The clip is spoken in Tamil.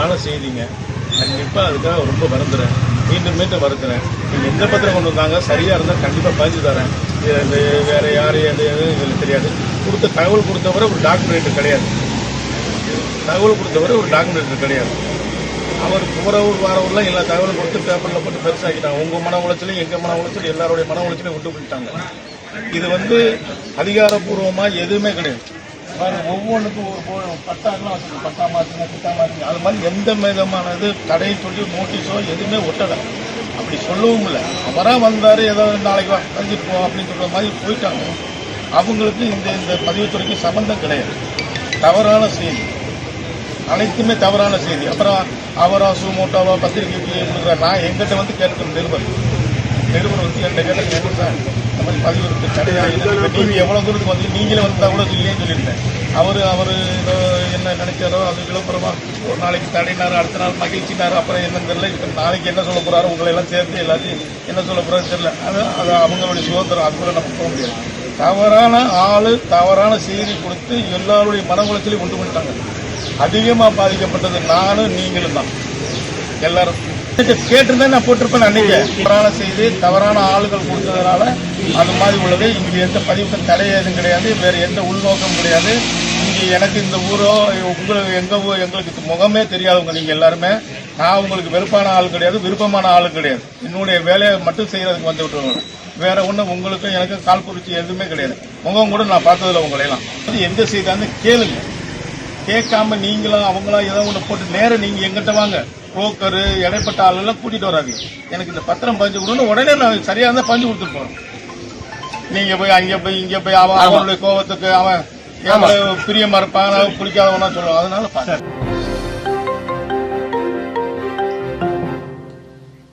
தவறான செய்திங்க. கண்டிப்பாக அதுக்காக ரொம்ப வருந்துறேன். மீண்டும் மீண்டும் வருத்துறேன் நீங்கள் எந்த பத்திரம் கொண்டு வந்தாங்க? சரியாக இருந்தால் கண்டிப்பாக பதிஞ்சு தரேன். இது இந்த வேற யாரு எது எதுவும் எங்களுக்கு தெரியாது. கொடுத்த தகவல் கொடுத்தவரை ஒரு டாக்குமெண்ட் கிடையாது. தகவல் கொடுத்தவரை ஒரு டாக்குமெண்ட் கிடையாது. அவர் போகிறவர் ஊர் எல்லா தகவலும் கொடுத்து பேப்பரில் போட்டு பெருசாக்கிட்டாங்க உங்கள் மன உளைச்சலையும் எங்கள் மன உளைச்சலும் எல்லாருடைய மன உளைச்சலையும் விட்டு போயிட்டாங்க. இது வந்து அதிகாரப்பூர்வமாக எதுவுமே கிடையாது. ஒவ்வொன்றுக்கும் ஒரு போ- பட்டாக்கெல்லாம் வச்சிருக்கு பட்டா மாத்துங்க பட்டா மாத்துங்க அது மாதிரி எந்த விதமானது தடையை சொல்லி நோட்டீஸோ எதுவுமே ஒட்டலை. அப்படி சொல்லவும் இல்லை. அவராக வந்தார் ஏதோ நாளைக்கு வா, வந்துட்டு அப்படின்னு சொல்கிற மாதிரி போயிட்டாங்க. அவங்களுக்கு இந்த இந்த பதிவுத்துறைக்கு சம்மந்தம் கிடையாது. தவறான செய்தி. அனைத்துமே தவறான செய்தி. அப்புறம் அவரா சுமோட்டோவா பத்திரிகைக்கு நான் எங்கிட்ட வந்து கேட்கணும் நிருபர். நிருபர் வந்து என்கிட்ட கேட்ட கேட்க சார்? பதிவு இருக்கு நீங்க எவ்வளவு தூரத்துக்கு வந்து நீங்களே வந்து கூட இல்லையே சொல்லியிருந்தேன். அவர் அவரு ஏதோ என்ன நினைச்சாரோ அது விழுப்புரமா ஒரு நாளைக்கு தடையினாரு அடுத்த நாள் மகிழ்ச்சினாரு அப்புறம் என்னன்னு தெரியல. இப்ப நாளைக்கு என்ன சொல்ல போறாரு உங்களை எல்லாம் சேர்த்து எல்லாத்தையும் என்ன சொல்ல போறாரு தெரியல. அது அது அவங்களுடைய சுதந்திரம் அதுக்குள்ள நம்ம போக முடியாது. தவறான ஆள் தவறான செய்தி கொடுத்து எல்லாருடைய மன உளைச்சலையும் உண்டு பண்ணிட்டாங்க அதிகமாக பாதிக்கப்பட்டது நானும் நீங்களும் தான் எல்லாரும். கேட்டிருந்தா நான் போட்டிருப்பேன் அன்னைக்கு. தவறான செய்தி தவறான ஆளுகள் கொடுத்ததுனால அது மாதிரி உள்ளது. இங்க எந்த பதிவுக்கும் தடை எதுவும் கிடையாது வேற எந்த உள்நோக்கம் கிடையாது. இங்கே எனக்கு இந்த ஊரோ உங்களுக்கு எங்க ஊர் எங்களுக்கு முகமே தெரியாதவங்க நீங்க எல்லாருமே. நான் உங்களுக்கு வெறுப்பான ஆள் கிடையாது விருப்பமான ஆள் கிடையாது. என்னுடைய வேலையை மட்டும் செய்யறதுக்கு வந்து விட்டுருவாங்க. வேற ஒன்றும் உங்களுக்கும் எனக்கும் கால் குறிச்சி எதுவுமே கிடையாது. முகம் கூட நான் பார்த்ததில்ல உங்களையெல்லாம். அது எந்த செய்தான்னு கேளுங்க. கேட்காம நீங்களும் அவங்களாம் ஏதோ ஒன்று போட்டு நேரம் நீங்க எங்கிட்ட வாங்க. புரோக்கரு இடைப்பட்ட ஆளெல்லாம் கூட்டிட்டு வராங்க. எனக்கு இந்த பத்திரம் பஞ்சு கொடுன்னு உடனே நான் சரியா இருந்தா பஞ்சு கொடுத்துட்டு போறேன். நீங்க போய் அங்க போய் இங்க போய் அவன் அவனுடைய கோபத்துக்கு அவன் எவ்வளவு பிரியமா இருப்பான் பிடிக்காதவனா சொல்லுவான். அதனால பாருங்க